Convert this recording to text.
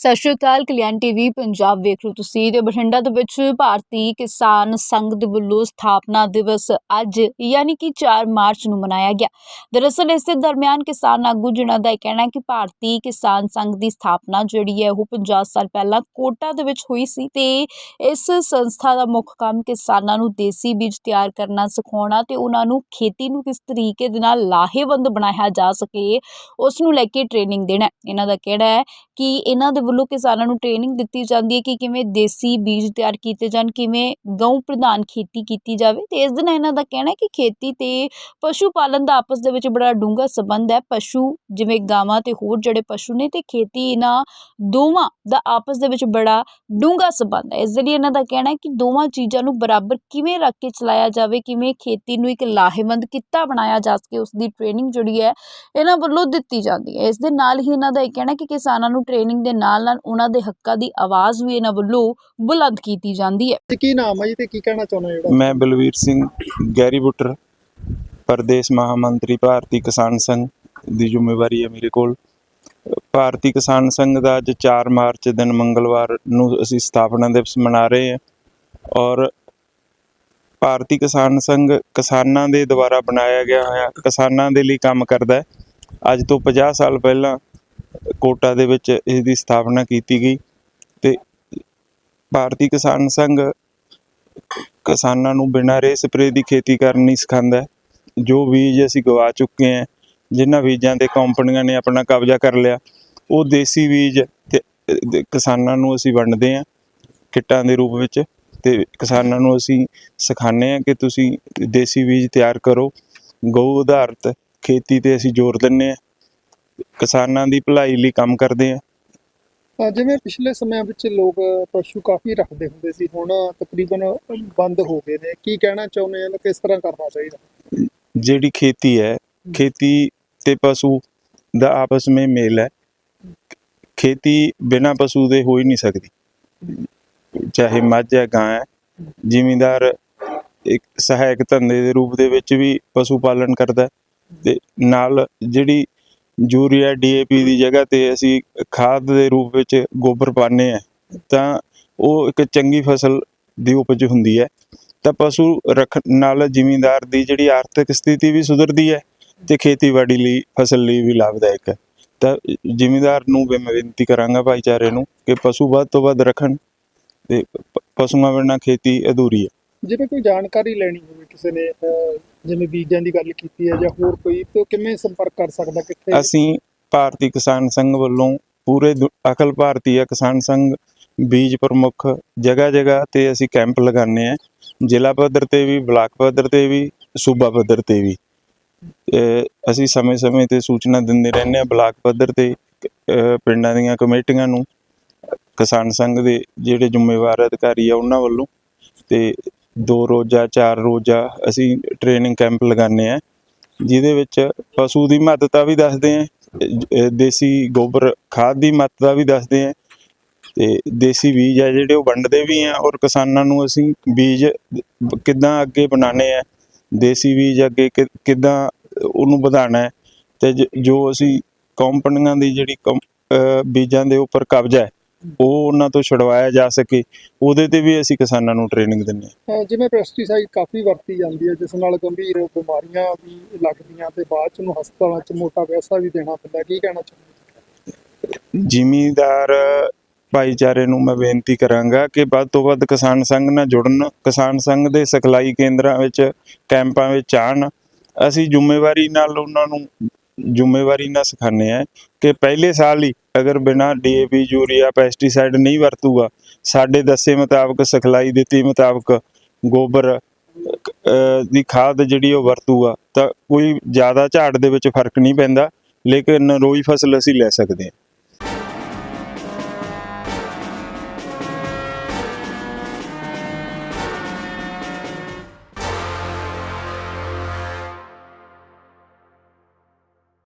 ਸਤਿ ਸ਼੍ਰੀ ਅਕਾਲ, ਕਲਿਆਣ ਟੀਵੀ, ਪੰਜਾਬ ਵੇਖ ਰਹੇ ਤੁਸੀਂ ਤੇ ਬਠਿੰਡਾ ਦੇ ਵਿੱਚ ਭਾਰਤੀ ਕਿਸਾਨ ਸੰਘ ਦੇ ਵੱਲੋਂ ਸਥਾਪਨਾ ਦਿਵਸ ਅੱਜ, ਯਾਨੀ ਕਿ 4 ਮਾਰਚ ਨੂੰ ਮਨਾਇਆ ਗਿਆ। ਦਰਅਸਲ ਇਸ ਦੇ ਦਰਮਿਆਨ ਕਿਸਾਨ ਆਗੂ ਜਿਨ੍ਹਾਂ ਦਾ ਇਹ ਕਹਿਣਾ ਹੈ ਕਿ ਭਾਰਤੀ ਕਿਸਾਨ ਸੰਘ ਦੀ ਸਥਾਪਨਾ ਜਿਹੜੀ ਹੈ ਉਹ 50 ਸਾਲ ਪਹਿਲਾਂ ਕੋਟਾ ਦੇ ਵਿੱਚ ਹੋਈ ਸੀ ਤੇ ਇਸ ਸੰਸਥਾ ਦਾ ਮੁੱਖ ਕੰਮ ਕਿਸਾਨਾਂ ਨੂੰ ਦੇਸੀ ਬੀਜ ਤਿਆਰ ਕਰਨਾ, ਸਿਖਾਉਣਾ ਤੇ ਉਹਨਾਂ ਨੂੰ ਖੇਤੀ ਨੂੰ ਕਿਸ ਤਰੀਕੇ ਦੇ ਨਾਲ ਲਾਹੇਵੰਦ ਬਣਾਇਆ ਜਾ ਸਕੇ, ਉਸ ਨੂੰ ਲੈ ਕੇ ਟ੍ਰੇਨਿੰਗ ਦੇਣਾ ਇਹਨਾਂ ਦਾ ਕਹਿਣਾ ਹੈ ਕਿ ਇਹਨਾਂ ਦੇ ਵੱਲੋਂ ਕਿਸਾਨਾਂ ਨੂੰ ਟ੍ਰੇਨਿੰਗ ਦਿੱਤੀ ਜਾਂਦੀ ਹੈ ਕਿ ਕਿਵੇਂ ਦੇਸੀ ਬੀਜ ਤਿਆਰ ਕੀਤੇ ਜਾਣ, ਕਿਵੇਂ ਗਊ ਪ੍ਰਧਾਨ ਖੇਤੀ ਕੀਤੀ ਜਾਵੇ ਤੇ ਇਸ ਦਿਨ ਇਹਨਾਂ ਦਾ ਕਹਿਣਾ ਹੈ ਕਿ ਖੇਤੀ ਤੇ ਪਸ਼ੂ ਪਾਲਣ ਦਾ ਆਪਸ ਦੇ ਵਿੱਚ ਬੜਾ ਡੂੰਘਾ ਸੰਬੰਧ ਹੈ। ਪਸ਼ੂ ਜਿਵੇਂ ਗਾਵਾਂ ਤੇ ਹੋਰ ਜਿਹੜੇ ਪਸ਼ੂ ਨੇ ਤੇ ਖੇਤੀ ਇਹਨਾਂ ਦੋਵਾਂ ਦਾ ਆਪਸ ਦੇ ਵਿੱਚ ਬੜਾ ਡੂੰਘਾ ਸੰਬੰਧ ਹੈ। ਇਸ ਦੇ ਲਈ ਇਹਨਾਂ ਦਾ ਕਹਿਣਾ ਹੈ ਕਿ ਦੋਵਾਂ ਚੀਜ਼ਾਂ ਨੂੰ ਬਰਾਬਰ ਕਿਵੇਂ ਰੱਖ ਕੇ ਚਲਾਇਆ ਜਾਵੇ, ਕਿਵੇਂ ਖੇਤੀ ਨੂੰ ਇੱਕ ਲਾਹੇਵੰਦ ਕਿੱਤਾ ਬਣਾਇਆ ਜਾ ਸਕੇ, ਉਸ ਦੀ ਟ੍ਰੇਨਿੰਗ ਜਿਹੜੀ ਹੈ ਇਹਨਾਂ ਵੱਲੋਂ ਦਿੱਤੀ ਜਾਂਦੀ ਹੈ। ਇਸ ਦੇ ਨਾਲ ਹੀ ਇਹਨਾਂ ਦਾ ਇਹ ਕਹਿਣਾ ਕਿ ਕਿਸਾਨਾਂ ਨੂੰ ਟ੍ਰੇਨਿੰਗ ਦੇ ਨਾਲ ਨਾਲ ਉਹਨਾਂ ਦੇ ਹੱਕਾਂ ਦੀ ਆਵਾਜ਼ ਵੀ ਇਹਨਾਂ ਵੱਲੋਂ ਬੁਲੰਦ ਕੀਤੀ ਜਾਂਦੀ ਹੈ। ਤੇ ਕੀ ਨਾਮ ਹੈ ਜੀ ਤੇ ਕੀ ਕਹਿਣਾ ਚਾਹੁੰਦੇ ਹੋ ਜਿਹੜਾ? ਮੈਂ ਬਲਵੀਰ ਸਿੰਘ ਗੈਰੀ ਬੁੱਟਰ ਪ੍ਰਦੇਸ਼ ਮਹਾਮੰਤਰੀ ਭਾਰਤੀ ਕਿਸਾਨ ਸੰਘ ਦੀ ਜ਼ਿੰਮੇਵਾਰੀ ਹੈ ਮੇਰੇ ਕੋਲ। ਭਾਰਤੀ ਕਿਸਾਨ ਸੰਘ ਦਾ ਅੱਜ 4 ਮਾਰਚ ਦਿਨ ਮੰਗਲਵਾਰ ਨੂੰ ਅਸੀਂ ਸਥਾਪਨਾ ਦਿਵਸ ਮਨਾ ਰਹੇ ਹਾਂ ਔਰ ਭਾਰਤੀ ਕਿਸਾਨ ਸੰਘ ਕਿਸਾਨਾਂ ਦੇ ਦੁਆਰਾ ਬਣਾਇਆ ਗਿਆ ਹੋਇਆ ਕਿਸਾਨਾਂ ਦੇ ਲਈ ਕੰਮ ਕਰਦਾ ਹੈ। ਅੱਜ ਤੋਂ 50 ਸਾਲ ਪਹਿਲਾਂ ਕੋਟਾ ਦੇ ਵਿੱਚ ਇਸ ਦੀ ਸਥਾਪਨਾ ਕੀਤੀ ਗਈ ਤੇ ਭਾਰਤੀ ਕਿਸਾਨ ਸੰਘ ਕਿਸਾਨਾਂ ਨੂੰ ਬਿਨਾਂ ਰੇ ਸਪਰੇ ਦੀ ਖੇਤੀ ਕਰਨੀ ਸਿਖਾਉਂਦਾ ਜੋ ਬੀਜ ਅਸੀਂ ਗਵਾ ਚੁੱਕੇ ਹਾਂ, ਜਿਨ੍ਹਾਂ ਬੀਜਾਂ ਤੇ ਕੰਪਨੀਆਂ ਨੇ ਆਪਣਾ ਕਬਜ਼ਾ ਕਰ ਲਿਆ, ਉਹ ਦੇਸੀ ਬੀਜ ਤੇ ਕਿਸਾਨਾਂ ਨੂੰ ਅਸੀਂ ਵੰਡਦੇ ਹਾਂ ਕਿੱਟਾਂ ਦੇ ਰੂਪ ਵਿੱਚ ਤੇ ਕਿਸਾਨਾਂ ਨੂੰ ਅਸੀਂ ਸਿਖਾਉਂਦੇ ਹਾਂ ਕਿ ਤੁਸੀਂ ਦੇਸੀ ਬੀਜ ਤਿਆਰ ਕਰੋ। ਗਊ ਆਧਾਰਿਤ ਖੇਤੀ ਤੇ ਅਸੀਂ ਜ਼ੋਰ ਦਿੰਦੇ ਹਾਂ। ਕਿਸਾਨਾਂ ਦੀ ਭਲਾਈ ਲਈ ਕੰਮ ਕਰਦੇ ਹਾਂ ਅਹ ਜਿਵੇਂ ਪਿਛਲੇ ਸਮਿਆਂ ਵਿੱਚ ਲੋਕ ਪਸ਼ੂ ਕਾਫੀ ਰੱਖਦੇ ਹੁੰਦੇ ਸੀ ਹੁਣ ਤਕਰੀਬਨ ਬੰਦ ਹੋ ਗਏ ਨੇ। ਕੀ ਕਹਿਣਾ ਚਾਹੁੰਦੇ ਹੋ ਕਿਸ ਤਰ੍ਹਾਂ ਕਰਨਾ ਚਾਹੀਦਾ? ਜਿਹੜੀ ਖੇਤੀ ਹੈ ਖੇਤੀ ਤੇ ਪਸ਼ੂ ਦਾ ਆਪਸ ਵਿੱਚ ਮੇਲ ਹੈ। ਖੇਤੀ ਬਿਨਾ ਪਸ਼ੂ ਦੇ ਹੋ ਹੀ ਨਹੀਂ ਸਕਦੀ। ਚਾਹੇ ਮੱਝ ਹੈ ਗਾਂ ਹੈ ਜ਼ਿਮੀਂਦਾਰ ਇੱਕ ਸਹਾਇਕ ਧੰਦੇ ਦੇ ਰੂਪ ਦੇ ਵਿੱਚ ਵੀ ਪਸ਼ੂ ਪਾਲਣ ਕਰਦਾ ਹੈ ਤੇ ਨਾਲ ਜਿਹੜੀ ਯੂਰੀਆ ਡੀਏਪੀ ਦੀ ਜਗ੍ਹਾ ਤੇ ਅਸੀਂ ਖਾਦ ਦੇ ਰੂਪ ਵਿੱਚ ਗੋਬਰ ਪਾਉਂਦੇ ਆ ਤਾਂ ਉਹ ਇੱਕ ਚੰਗੀ ਫਸਲ ਦੀ ਉਪਜ ਹੁੰਦੀ ਹੈ। ਤਾਂ ਪਸ਼ੂ ਰੱਖਣ ਨਾਲ ਜ਼ਿਮੀਂਦਾਰ ਦੀ ਜਿਹੜੀ ਆਰਥਿਕ ਸਥਿਤੀ ਵੀ ਸੁਧਰਦੀ ਹੈ ਤੇ ਖੇਤੀਬਾੜੀ ਲਈ, ਫਸਲ ਲਈ ਵੀ ਲਾਭਦਾਇਕ ਹੈ। ਤਾਂ ਜ਼ਿਮੀਂਦਾਰ ਨੂੰ ਵੀ ਮੈਂ ਬੇਨਤੀ ਕਰਾਂਗਾ ਭਾਈਚਾਰੇ ਨੂੰ ਕਿ ਪਸ਼ੂ ਵੱਧ ਤੋਂ ਵੱਧ ਰੱਖਣ ਤੇ ਪਸ਼ੂਆਂ ਬਿਨਾਂ ਖੇਤੀ ਅਧੂਰੀ ਹੈ। ਜਿਵੇਂ ਕੋਈ ਜਾਣਕਾਰੀ ਲੈਣੀ ਹੋਵੇ ਕਿਸੇ ਨੇ ਅਹ ਜਿਵੇਂ ਬੀਜਾਂ ਦੀ ਗੱਲ ਕੀਤੀ ਹੈ ਜਾਂ ਹੋਰ ਕੋਈ ਤੇ ਉਹ ਕਿਵੇਂ ਸੰਪਰਕ ਕਰ ਸਕਦਾ ਕਿੱਥੇ? ਅਸੀਂ ਭਾਰਤੀ ਕਿਸਾਨ ਸੰਘ ਵੱਲੋਂ ਪੂਰੇ ਦੁ- ਅਖਿਲ ਭਾਰਤੀ ਕਿਸਾਨ ਸੰਘ ਬੀਜ ਪ੍ਰਮੁੱਖ ਜਗ੍ਹਾ ਜਗ੍ਹਾ ਤੇ ਅਸੀਂ ਕੈਂਪ ਲਗਾਉਂਦੇ ਆ ਜ਼ਿਲ੍ਹਾ ਪੱਧਰ ਤੇ ਵੀ ਬਲਾਕ ਪੱਧਰ ਤੇ ਵੀ ਸੂਬਾ ਪੱਧਰ ਤੇ ਵੀ। ਤੇ ਅਸੀਂ ਸਮੇਂ-ਸਮੇਂ ਤੇ ਸੂਚਨਾ ਦਿੰਦੇ ਰਹਿੰਦੇ ਆ ਬਲਾਕ ਪੱਧਰ ਤੇ ਅਹ, ਪਿੰਡਾਂ ਦੀਆਂ ਕਮੇਟੀਆਂ ਨੂੰ। ਕਿਸਾਨ ਸੰਘ ਦੇ ਜਿਹੜੇ ਜ਼ਿੰਮੇਵਾਰ ਅਧਿਕਾਰੀ ਆ ਉਹਨਾਂ ਵੱਲੋਂ। ਤੇ ਦੋ ਰੋਜ਼ਾ, ਚਾਰ ਰੋਜ਼ਾ ਅਸੀਂ ਟ੍ਰੇਨਿੰਗ ਕੈਂਪ ਲਗਾਉਂਦੇ ਆ ਜਿਹਦੇ ਵਿੱਚ ਪਸ਼ੂ ਦੀ ਮਹੱਤਤਾ ਵੀ ਦੱਸਦੇ ਆ ਦੇਸੀ ਗੋਬਰ ਖਾਦ ਦੀ ਮਹੱਤਤਾ ਵੀ ਦੱਸਦੇ ਆ ਤੇ ਦੇਸੀ ਬੀਜ ਆ ਜਿਹੜੇ ਉਹ ਵੰਡਦੇ ਵੀ ਆ ਔਰ ਕਿਸਾਨਾਂ ਨੂੰ ਅਸੀਂ ਬੀਜ ਕਿੱਦਾਂ ਅੱਗੇ ਬਣਾਉਣੇ ਆ ਦੇਸੀ ਬੀਜ ਅੱਗੇ ਕਿ- ਕਿੱਦਾਂ ਉਹਨੂੰ ਵਧਾਉਣਾ ਹੈ ਤੇ ਜੋ ਅਸੀਂ ਕੰਪਨੀਆਂ ਦੀ ਜਿਹੜੀ ਕੰਪ- ਬੀਜਾਂ ਦੇ ਉੱਪਰ ਕਬਜ਼ਾ ਹੈ ਉਹ ਉਹਨਾਂ ਤੋਂ ਛੁਡਵਾਇਆ ਜਾ ਸਕੇ ਉਹਦੇ ਤੇ ਵੀ ਅਸੀਂ ਕਿਸਾਨਾਂ ਨੂੰ ਟ੍ਰੇਨਿੰਗ ਦਿੰਦੇ ਹਾਂ। ਜਿਵੇਂ ਪੈਸਟੀਸਾਈਡ ਕਾਫੀ ਵਰਤੀ ਜਾਂਦੀ ਹੈ ਜਿਸ ਨਾਲ ਗੰਭੀਰ ਬਿਮਾਰੀਆਂ ਵੀ ਲੱਗਦੀਆਂ ਤੇ ਬਾਅਦ ਚ ਨੂੰ ਹਸਪਤਾਲਾਂ ਚ ਮੋਟਾ ਪੈਸਾ ਵੀ ਦੇਣਾ ਪੈਂਦਾ ਕੀ ਕਹਿਣਾ ਚਾਹੁੰਦੇ ਜ਼ਿਮੀਂਦਾਰ ਭਾਈਚਾਰੇ ਨੂੰ ਮੈਂ ਬੇਨਤੀ ਕਰਾਂਗਾ ਕਿ ਵੱਧ ਤੋਂ ਵੱਧ ਕਿਸਾਨ ਸੰਘ ਨਾਲ ਜੁੜਨ ਕਿਸਾਨ ਸੰਘ ਦੇ ਸਿਖਲਾਈ ਕੇਂਦਰਾਂ ਵਿੱਚ ਕੈਂਪਾਂ ਵਿੱਚ ਆਉਣ। ਅਸੀਂ ਜ਼ਿੰਮੇਵਾਰੀ ਨਾਲ ਉਹਨਾਂ ਨੂੰ ਜ਼ਿੰਮੇਵਾਰੀ ਨਾਲ ਸਿਖਾਉਂਦੇ ਆ ਕਿ ਪਹਿਲੇ ਸਾਲ ਹੀ ਅਗਰ ਬਿਨਾ ਡੀਏਪੀ ਯੂਰੀਆ ਪੈਸਟੀਸਾਈਡ ਨਹੀਂ ਵਰਤੂਗਾ ਸਾਡੇ ਦੱਸੇ ਮੁਤਾਬਕ ਸਿਖਲਾਈ ਦਿੱਤੀ ਮੁਤਾਬਕ ਗੋਬਰ ਅਹ, ਦੀ ਖਾਦ ਜਿਹੜੀ ਉਹ ਵਰਤੂਗਾ ਤਾਂ ਕੋਈ ਜ਼ਿਆਦਾ ਝਾੜ ਦੇ ਵਿੱਚ ਫ਼ਰਕ ਨਹੀਂ ਪੈਂਦਾ ਲੇਕਿਨ ਰੋਈ ਫਸਲ ਅਸੀਂ ਲੈ ਸਕਦੇ ਹਾਂ।